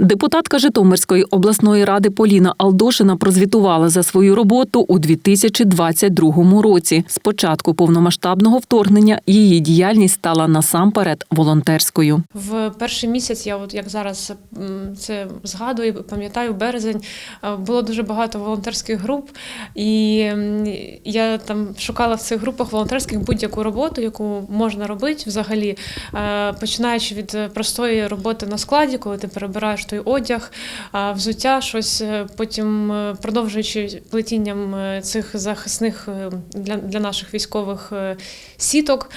Депутатка Житомирської обласної ради Поліна Алдошина прозвітувала за свою роботу у 2022 році. З початку повномасштабного вторгнення її діяльність стала насамперед волонтерською. В перший місяць я, от як зараз це згадую, пам'ятаю, березень е, було дуже багато волонтерських груп, і я там шукала в цих групах волонтерських будь-яку роботу, яку можна робити взагалі, Е, починаючи від простої роботи на складі, коли ти перебираєш той одяг, взуття, щось, е, потім е, продовжуючи плетінням е, цих захисних для, для наших військових сіток.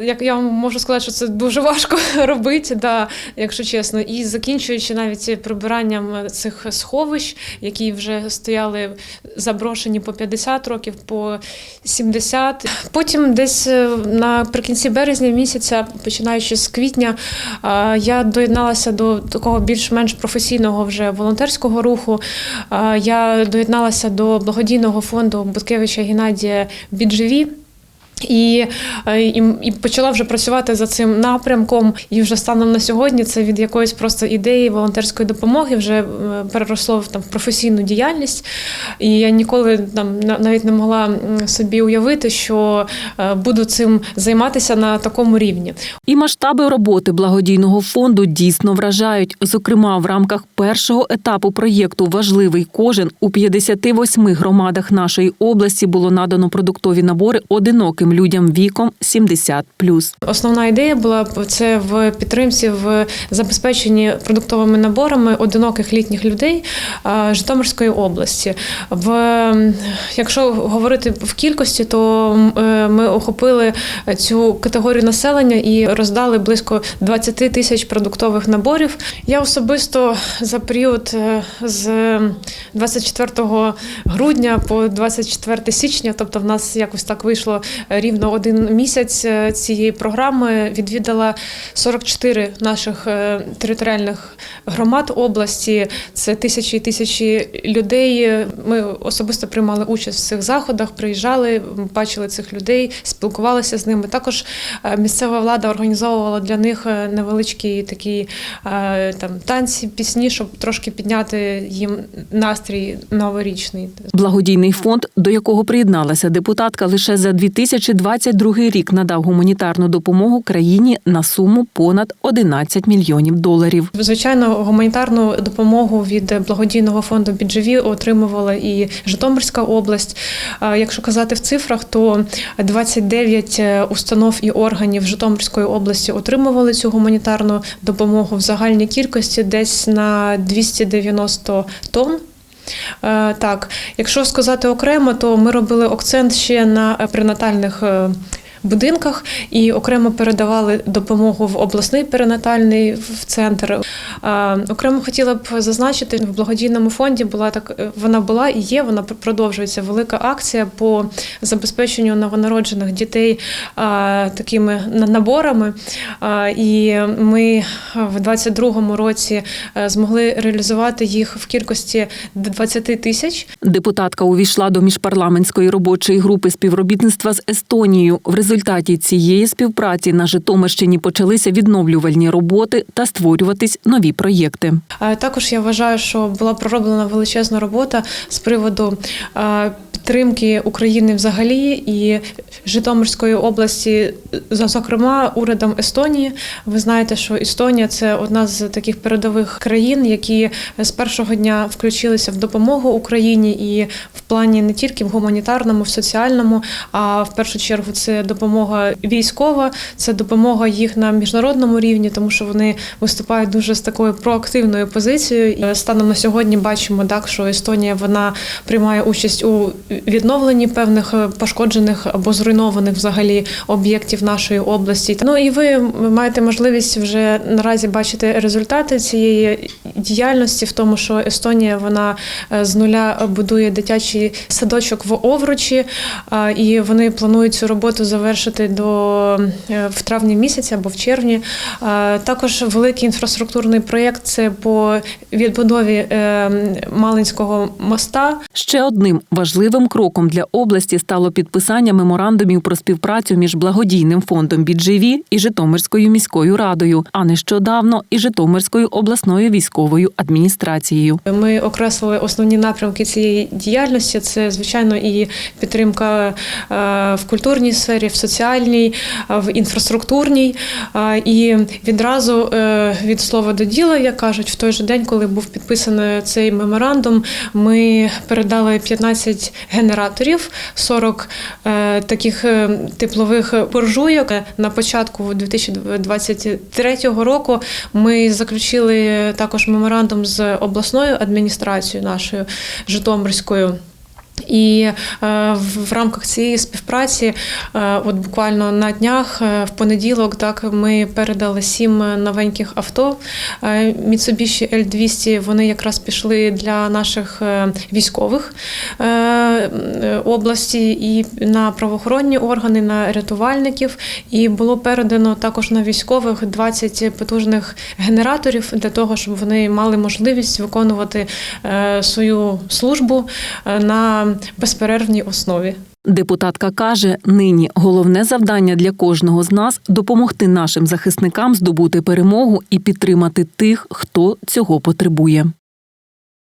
Як я вам можу сказати, що це дуже важко робити, да, якщо чесно. І закінчуючи навіть прибиранням цих сховищ, які вже стояли заброшені по 50 років, по 70. Потім десь наприкінці березня місяця, починаючи з квітня, я доєдналася до такого більш-менш професійного вже волонтерського руху. Я доєдналася до благодійного фонду Буткевича Геннадія Бідживі. І, е, і, і почала вже працювати за цим напрямком. І вже станом на сьогодні це від якоїсь просто ідеї волонтерської допомоги вже е, переросло в там в професійну діяльність. І я ніколи там на- навіть не могла собі уявити, що е, буду цим займатися на такому рівні. І масштаби роботи благодійного фонду дійсно вражають. Зокрема, в рамках першого етапу проєкту Важливий кожен у 58 громадах нашої області було надано продуктові набори одиноким людям віком 70+. Основна ідея була це в підтримці в забезпеченні продуктовими наборами одиноких літніх людей Житомирської області. В якщо говорити в кількості, то е, ми охопили цю категорію населення і роздали близько 20 тисяч продуктових наборів. Я особисто за період е, з 24 грудня по 24 січня, тобто в нас якось так вийшло е, рівно один місяць е, цієї програми, відвідала 44 наших е, територіальних громад області. Це тисячі і тисячі людей. Ми особисто приймали участь в цих заходах, приїжджали, бачили цих людей, спілкувалися з ними. Також е, місцева влада організовувала для них невеличкі такі там танці, пісні, щоб трошки підняти їм настрій новорічний. Благодійний фонд, до якого приєдналася депутатка, лише за 2022 рік надав гуманітарну допомогу країні на суму понад 11 мільйонів доларів. Звичайно, гуманітарну допомогу від благодійного фонду «Біджеві» отримувала і Житомирська область. Якщо казати в цифрах, то 29 установ і органів Житомирської області отримували цю гуманітарну допомогу в загальній кількості десь на 290 тонн. Е, Так, якщо сказати окремо, то ми робили акцент ще на принатальних. пренатальних е, будинках і окремо передавали допомогу в обласний перинатальний в центр. Е, Окремо хотіла б зазначити, в благодійному фонді була так, е, вона була і є, вона продовжується велика акція по забезпеченню новонароджених дітей е, такими наборами. І ми в 22-му році змогли реалізувати їх в кількості 20 тисяч. Депутатка увійшла до міжпарламентської робочої групи співробітництва з Естонією. В результаті цієї співпраці на Житомирщині почалися відновлювальні роботи та створюватись нові проєкти. Також я вважаю, що була пророблена величезна робота з приводу підтримки України взагалі і Житомирської області, зокрема урядом Естонії. Ви знаєте, що Естонія це одна з таких передових країн, які з першого дня включилися в допомогу Україні і в плані не тільки в гуманітарному, в соціальному, а в першу чергу це допомога військова, це допомога їх на міжнародному рівні, тому що вони виступають дуже з такою проактивною позицією. Станом на сьогодні бачимо так, що Естонія вона приймає участь у відновленні певних е, пошкоджених або зруйнованих взагалі об'єктів нашої області. Ну і ви маєте можливість вже наразі бачити результати цієї діяльності в тому, що Естонія вона е, з нуля будує дитячий садочок в Овручі, і вони планують цю роботу завершити завершити до е, в травні місяці або в червні. Е, Також великий інфраструктурний проєкт це по відбудові е, Малинського моста. Ще одним важливим кроком для області стало підписання меморандумів про співпрацю між благодійним фондом «Бідживі» і Житомирською міською радою, а нещодавно і Житомирською обласною військовою адміністрацією. Ми окреслили основні напрямки цієї діяльності. Це звичайно і підтримка в культурній сфері, в соціальній, в інфраструктурній. І відразу е, від слова до діла, як кажуть, в той же день, коли був підписаний цей меморандум, ми передали 15 генераторів, 40 е, таких е, теплових буржуйок. На початку 2023 року ми заключили також меморандум з обласною адміністрацією нашою Житомирською. І е, в, рамках цієї співпраці, е, от буквально на днях, е, в понеділок, так ми передали сім новеньких авто Mitsubishi L200. Вони якраз пішли для наших військових області і на правоохоронні органи, на рятувальників. І було передано також на військових 20 потужних генераторів для того, щоб вони мали можливість виконувати свою службу е, на безперервній основі. Депутатка каже, нині головне завдання для кожного з нас допомогти нашим захисникам здобути перемогу і підтримати тих, хто цього потребує.